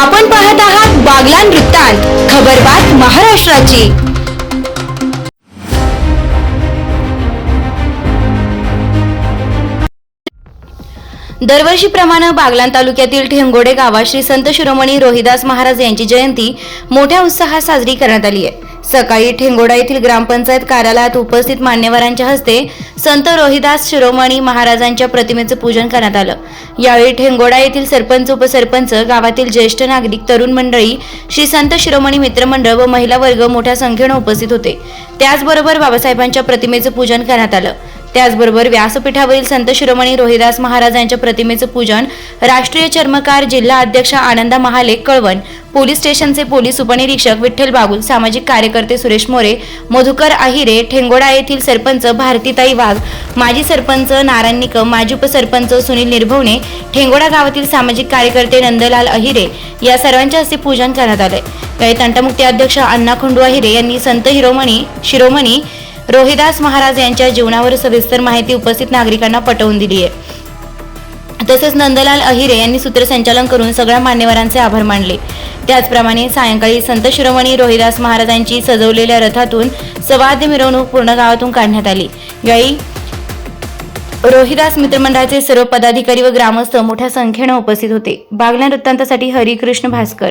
आपण पाहत आहात बागलान वृत्तांत खबरबात महाराष्ट्राची. दरवर्षीप्रमाणे बागलान तालुक्यातील ठेंगोडे गावात श्री संत शिरोमणी रोहिदास महाराज यांची जयंती मोठ्या उत्साहात साजरी करण्यात आली आहे. सकाळी ठेंगोडा येथील ग्रामपंचायत कार्यालयात उपस्थित मान्यवरांच्या हस्ते संत रोहिदास शिरोमणी महाराजांच्या प्रतिमेचं पूजन करण्यात आलं. यावेळी ठेंगोडा येथील सरपंच उपसरपंच गावातील ज्येष्ठ नागरिक तरुण मंडळी श्री संत शिरोमणी मित्रमंडळ व महिला वर्ग मोठ्या संख्येनं उपस्थित होते. त्याचबरोबर बाबासाहेबांच्या प्रतिमेचं पूजन करण्यात आलं. त्याचबरोबर व्यासपीठावरील संत शिरोमणी रोहिदास महाराजांच्या प्रतिमेचं पूजन राष्ट्रीय चर्मकार जिल्हा अध्यक्ष आनंदा महाले कळवण पोलीस स्टेशनचे पोलीस उपनिरीक्षक विठ्ठल बागुल सामाजिक कार्यकर्ते सुरेश मोरे मधुकर आहिरे ठेंगोडा येथील सरपंच भारतीताई वाघ माजी सरपंच नारायण निकम माजी उपसरपंच सुनील निर्भवणे ठेंगोडा गावातील सामाजिक कार्यकर्ते नंदलाल अहिरे या सर्वांच्या हस्ते पूजन करण्यात आले यावेळी तंटमुक्ती अध्यक्ष अण्णा खंडू अहिरे यांनी संत हिरोमणी शिरोमणी रोहिदास महाराज यांच्या जीवनावर सविस्तर माहिती उपस्थित नागरिकांना पटवून दिली आहे. तसेच नंदलाल अहिरे यांनी सूत्रसंचालन करून सगळ्या मान्यवरांचे आभार मानले. त्याचप्रमाणे सायंकाळी संत शिरोमणी रोहिदास महाराजांची सजवलेल्या रथातून सवाद्य मिरवणूक पूर्ण गावातून काढण्यात आली. यावेळी रोहिदास मित्रमंडळाचे सर्व पदाधिकारी व ग्रामस्थ मोठ्या संख्येनं उपस्थित होते. बागल्या वृत्तांतासाठी हरिकृष्ण भास्कर.